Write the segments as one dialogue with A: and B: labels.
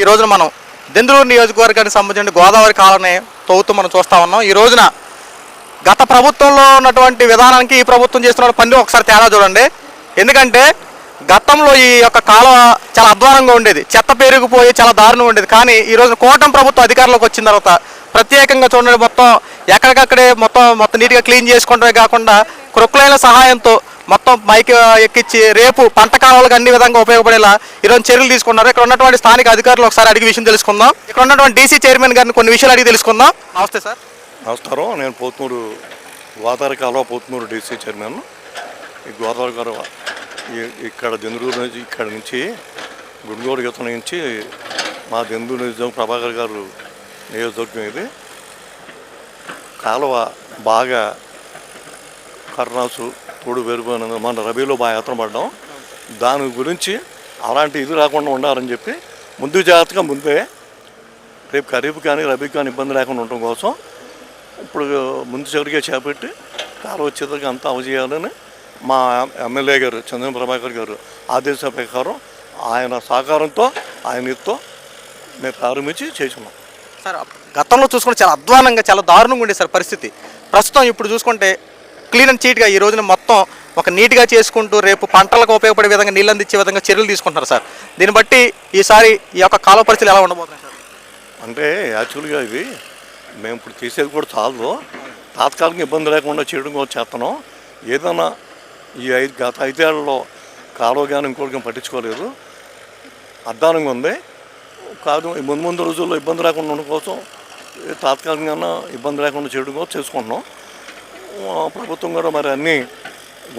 A: ఈ రోజున మనం దెందులూరు నియోజకవర్గానికి సంబంధించిన గోదావరి కాలనీ తవ్వుతూ మనం చూస్తూ ఉన్నాం. ఈ రోజున గత ప్రభుత్వంలో ఉన్నటువంటి విధానానికి ఈ ప్రభుత్వం చేస్తున్న పని ఒకసారి తేడా చూడండి. ఎందుకంటే గతంలో ఈ యొక్క కాలం చాలా అధ్వానంగా ఉండేది. చెత్త పెరిగిపోయి చాలా దారుణంగా ఉండేది. కానీ ఈ రోజున కోటం ప్రభుత్వం అధికారంలోకి వచ్చిన తర్వాత ప్రత్యేకంగా చూడండి మొత్తం ఎక్కడికక్కడే మొత్తం మొత్తం నీట్గా క్లీన్ చేసుకోవడమే కాకుండా క్రొక్కులైన సహాయంతో మొత్తం మైక్ ఎక్కించి రేపు పంట కాలాలకు అన్ని విధంగా ఉపయోగపడేలా ఈరోజు చర్యలు తీసుకున్నారు. ఇక్కడ ఉన్నటువంటి స్థానిక అధికారులు ఒకసారి అడిగి విషయం తెలుసుకుందాం. ఇక్కడ ఉన్నటువంటి డీసీ చైర్మన్ గారిని కొన్ని విషయాలు అడిగి తెలుసుకుందాం. నమస్తే సార్.
B: నమస్కారం. నేను పోతునూరు గోదావరి కాలువ పోతునూరు డీసీ చైర్మన్. ఈ గోదావరి కాలువ ఇక్కడ దెందులూరు నుంచి ఇక్కడ నుంచి గుండూరు గీత నుంచి మా దెందులూరు నియోజకవర్గం ప్రభాకర్ గారు నియోజకవర్గం ఇది. కాలువ బాగా కర్ణాసు తోడు పెరిగిపోయిన మన రబీలో బాగా యాత్ర పడ్డాం. దాని గురించి అలాంటి ఇది రాకుండా ఉండాలని చెప్పి ముందు జాగ్రత్తగా ముందే రేపు ఖరీఫ్ కానీ రబీ కానీ ఇబ్బంది లేకుండా ఉండటం కోసం ఇప్పుడు ముందు చివరిగా చేపట్టి కారు వచ్చేదానికి అంతా అవజేయాలని మా ఎమ్మెల్యే గారు చంద్రబాబు ప్రభాకర్ గారు ఆదేశ ప్రకారం ఆయన సహకారంతో ఆయన ఇతో మేము ప్రారంభించి చేసుకున్నాం
A: సార్ గతంలో చూసుకుంటే చాలా అధ్వానంగా చాలా దారుణంగా ఉండే సార్ పరిస్థితి. ప్రస్తుతం ఇప్పుడు చూసుకుంటే క్లీన్ అండ్ చీట్గా ఈ రోజున మొత్తం ఒక నీట్గా చేసుకుంటూ రేపు పంటలకు ఉపయోగపడే విధంగా నీళ్ళు అందించే విధంగా చర్యలు తీసుకుంటున్నారు సార్. దీన్ని బట్టి ఈసారి ఈ యొక్క కాలువ పరిస్థితులు ఎలా ఉండబోతున్నాయి సార్?
B: అంటే యాక్చువల్గా ఇది మేము ఇప్పుడు చేసేది కూడా చాలదు. తాత్కాలిక ఇబ్బంది లేకుండా చేయడం కూడా చేస్తున్నాం. ఏదైనా ఈ ఐదు గత ఐదేళ్ళలో కాలువ కానీ ఇంకోటి పట్టించుకోలేదు. అద్దానంగా ఉంది. కాదు ముందు ముందు రోజుల్లో ఇబ్బంది లేకుండా ఉండడం కోసం తాత్కాలికంగా ఇబ్బంది లేకుండా చేయడం కోసం చేసుకుంటున్నాం. ప్రభుత్వం కూడా మరి అన్నీ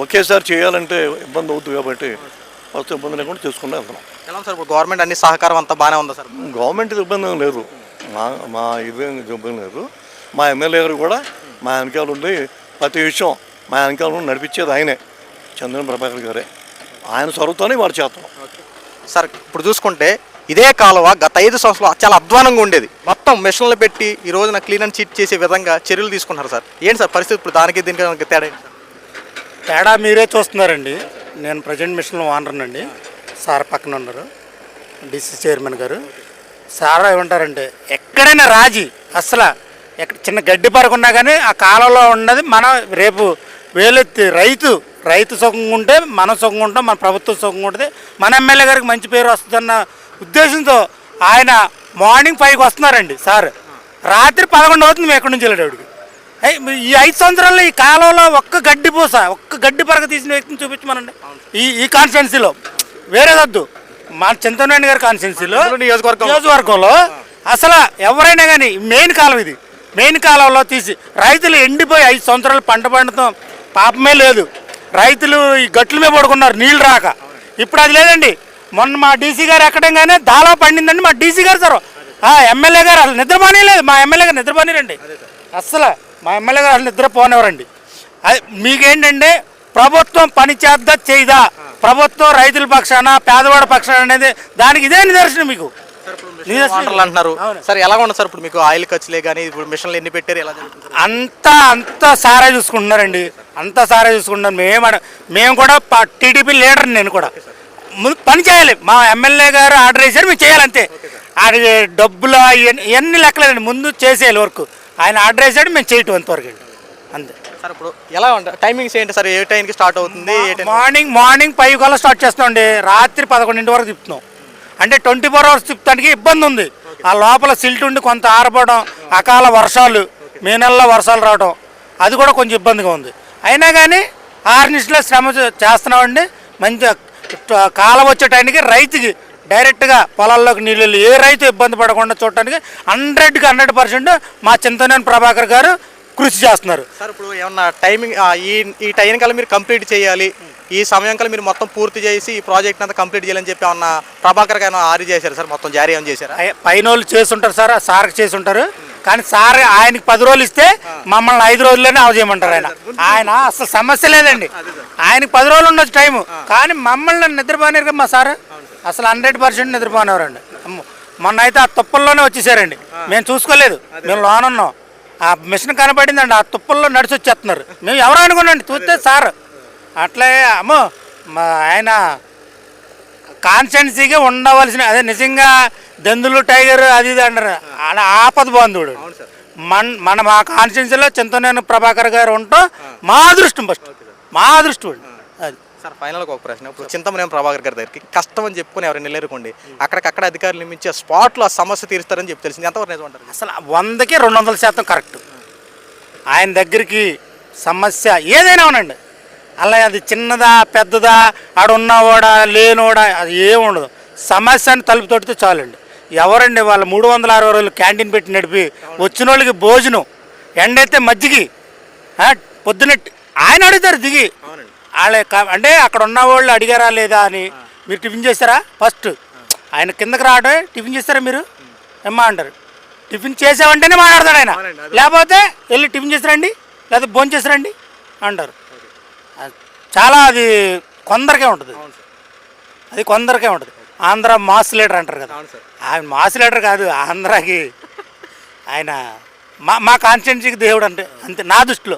B: ఒకేసారి చేయాలంటే ఇబ్బంది అవుతుంది కాబట్టి ఫస్ట్ ఇబ్బంది లేకుండా చేసుకుంటూ వెళ్తున్నాం.
A: ఎలా ఉంది సార్? ఇప్పుడు గవర్నమెంట్ అన్ని సహకారం అంతా బాగానే ఉందా సార్?
B: గవర్నమెంట్ ఇబ్బంది లేదు. మా మా ఇదేం ఇబ్బంది లేదు. మా ఎమ్మెల్యే గారు కూడా మా వెనకాల ఉండి ప్రతి విషయం మా వెనకాల నడిపించేది ఆయనే చంద్రన్ ప్రభాకర్ గారే. ఆయన చొరవతోనే వాడు చేస్తాం
A: సార్ ఇప్పుడు చూసుకుంటే ఇదే కాలువ గత ఐదు సంవత్సరాలు చాలా అధ్వానంగా ఉండేది. మొత్తం మిషన్లు పెట్టి ఈ రోజున క్లీన్ అండ్ చీట్ చేసే విధంగా చర్యలు తీసుకుంటున్నారు సార్. ఏంటి సార్ పరిస్థితి ఇప్పుడు దానికి దీనికి తేడా
C: తేడా మీరే చూస్తున్నారండి. నేను ప్రజెంట్ మిషన్లో ఓనర్ సార్ పక్కన ఉన్నారు. డిసి చైర్మన్ గారు. సార్ ఏమంటారంటే ఎక్కడైనా రాజీ అసలు ఎక్కడ చిన్న గడ్డి పరకున్నా కానీ ఆ కాలంలో ఉన్నది మన రేపు వేలెత్తి రైతు రైతు సుఖంగా ఉంటే మనం సుఖంగా ఉంటాం మన ప్రభుత్వం సుఖంగా ఉంటుంది. మన ఎమ్మెల్యే గారికి మంచి పేరు వస్తుందన్న ఉద్దేశంతో ఆయన మార్నింగ్ ఫైవ్కి వస్తున్నారండి సార్. రాత్రి పదకొండు అవుతుంది మేము ఎక్కడి నుంచి వెళ్ళేటప్పుడు ఏయ్, ఈ ఐదు సంవత్సరాల్లో ఈ కాలంలో ఒక్క గడ్డి పూస ఒక్క గడ్డి పరగ తీసిన వ్యక్తిని చూపించమనండి. ఈ ఈ కాన్స్టిట్యున్సీలో. వేరేదొద్దు మా చింతనారాయణ గారి కాన్స్టిట్యున్సీలో
A: నియోజకవర్గం.
C: నియోజకవర్గంలో. అసలు ఎవరైనా కానీ మెయిన్ కాలం ఇది. మెయిన్ కాలంలో తీసి రైతులు ఎండిపోయి ఐదు సంవత్సరాలు పంట పండటం పాపమే లేదు. రైతులు ఈ గట్ల మీద పడుకున్నారు నీళ్ళు రాక. ఇప్పుడు అది లేదండి. మొన్న మా డీసీ గారు ఎక్కడంగానే దాలా పండిందండి మా డీసీ గారు సార్. ఆ ఎమ్మెల్యే గారు అసలు నిద్రపోనే లేదు మా ఎమ్మెల్యే గారు నిద్రపోనిరండి. అస్సలు మా ఎమ్మెల్యే గారు అసలు నిద్రపోనివ్వరండి. అది మీకేంటంటే ప్రభుత్వం పని చేద్దా చేయదా? ప్రభుత్వం రైతుల పక్షాన పేదవాడ పక్షాన అనేది దానికి ఇదే నిదర్శనం మీకు.
A: అంటున్నారు. సార్ ఎలా ఉంది సార్? ఇప్పుడు మీకు ఆయిల్ ఖర్చులే కానీ ఇప్పుడు మిషన్లు ఎన్ని పెట్టారు? ఎలా?
C: అంతా అంతా సారా చూసుకుంటున్నారండి. అంతా సారా చూసుకుంటున్నారు. మేము మేము కూడా టీడీపీ లీడర్ నేను కూడా. పని చేయాలి. మా ఎమ్మెల్యే గారు ఆర్డర్ వేసారు మేము చేయాలి అంతే. అది డబ్బులు ఇవన్నీ- లెక్కలేదండి. ముందు చేసేయాలి వర్క్. ఆయన ఆర్డర్ వేసాడు మేము చేయటం అంతవరకు అంతే.
A: సార్ ఇప్పుడు ఎలా ఉంటుంది టైమింగ్స్ ఏంటి సార్. ఏ టైంకి స్టార్ట్ అవుతుంది
C: మార్నింగ్ మార్నింగ్ ఫైవ్ కల్లా స్టార్ట్ చేస్తామండి. రాత్రి పదకొండింటి వరకు తిప్పుతున్నాం అంటే ట్వంటీ ఫోర్ అవర్స్ తిప్పడానికి ఇబ్బంది ఉంది. ఆ లోపల సిల్ట్ ఉండి కొంత ఆరపడడం అకాల వర్షాలు మే నెలలో వర్షాలు రావడం అది కూడా కొంచెం ఇబ్బందిగా ఉంది. అయినా కానీ ఆరు నిమిషాలు శ్రమ చేస్తున్నామండి. మంచి కాలం వచ్చే టైంకి రైతుకి డైరెక్ట్గా పొలాల్లోకి నీళ్ళు ఏ రైతు ఇబ్బంది పడకుండా చూడటానికి హండ్రెడ్కి హండ్రెడ్ పర్సెంట్ మా చింతనేని ప్రభాకర్ గారు కృషి చేస్తున్నారు.
A: సార్ ఇప్పుడు ఏమన్నా టైమింగ్ ఈ ఈ టైం కల్లా మీరు కంప్లీట్ చేయాలి ఈ సమయం కల్లా మీరు మొత్తం పూర్తి చేసి ఈ ప్రాజెక్ట్ అంతా కంప్లీట్ చేయాలని చెప్పి ఏమన్నా ప్రభాకర్ గారు ఆరి చేశారు సార్? మొత్తం జారీ ఏమైనా చేశారా?
C: పైన వాళ్ళు చేసుంటారు సార్ ఆ సార్కి చేసి ఉంటారు కానీ సార్ ఆయనకి పది రోజులు ఇస్తే మమ్మల్ని ఐదు రోజుల్లోనే అవజేయమంటారు ఆయన. ఆయన అసలు సమస్య లేదండి. ఆయనకి పది రోజులు ఉండొచ్చు టైము. కానీ మమ్మల్ని నిద్రపోయినారు మా సార్? అసలు హండ్రెడ్ పర్సెంట్ నిద్రపోనేవారండి. మొన్న అయితే ఆ తుప్పల్లోనే వచ్చేసారండి. మేము చూసుకోలేదు. మేము లోన్ ఉన్నాం ఆ మిషన్ కనపడిందండి ఆ తుప్పల్లో నడిచి వచ్చేస్తున్నారు. మేము ఎవరు అనుకున్నాండి చూస్తే సార్. అట్లే అమ్మో మా ఆయన కాన్స్టెన్సీగా ఉండవలసిన అదే నిజంగా దెందులు టైగర్ అది ఇది అంటారు. అలా ఆపద బాంధుడు మన మన మా కాన్స్టిట్యూన్సీలో చింతనేని ప్రభాకర్ గారు ఉంటాం మా అదృష్టం ఫస్ట్. మా అదృష్టం అండి. అది.
A: సార్ ఫైనల్గా ఒక ప్రశ్న. ఇప్పుడు చింతమనేని ప్రభాకర్ గారి దగ్గరికి కష్టం అని చెప్పుకొని ఎవరైనా వెళ్ళారుకోండి అక్కడికక్కడ అధికారులు నియమించి ఆ స్పాట్లో ఆ సమస్య తీరుస్తారని చెప్పి తెలిసింది. ఎంతవరకు నిజం అంటారు?
C: అసలు వందకి రెండు వందల శాతం కరెక్ట్. ఆయన దగ్గరికి సమస్య ఏదైనా ఉనండి అలా అది చిన్నదా పెద్దదా ఆడున్నవాడా లేనోడా అది ఏమి ఉండదు. సమస్యని తలుపు తొడితే చాలండి. ఎవరండి వాళ్ళు మూడు వందల అరవై రోజులు క్యాంటీన్ పెట్టి నడిపి వచ్చిన వాళ్ళకి భోజనం ఎండైతే మజ్జిగి ఆ, పొద్దున టి- ఆయన అడుగుతారు దిగి. వాళ్ళే అంటే అక్కడ ఉన్న వాళ్ళు అడిగారా లేదా అని మీరు టిఫిన్ చేస్తారా? ఫస్ట్. ఆయన కిందకి రావడమే టిఫిన్ చేస్తారా మీరు? ఏమ్మా అంటారు. టిఫిన్ చేసామంటేనే మాట్లాడతాడు ఆయన. లేకపోతే వెళ్ళి టిఫిన్ చేసిరండి లేదా భోజనం చేసిరండి అంటారు. చాలా అది కొందరికే ఉంటుంది. అది కొందరికే ఉంటుంది. ఆంధ్ర మాస్ లీడర్ అంటారు కదా. ఆయన మాస్ లీడర్ కాదు ఆంధ్రాకి ఆయన మా మా కాన్స్టిట్యున్సీకి దేవుడు అంటే అంతే నా దృష్టిలో.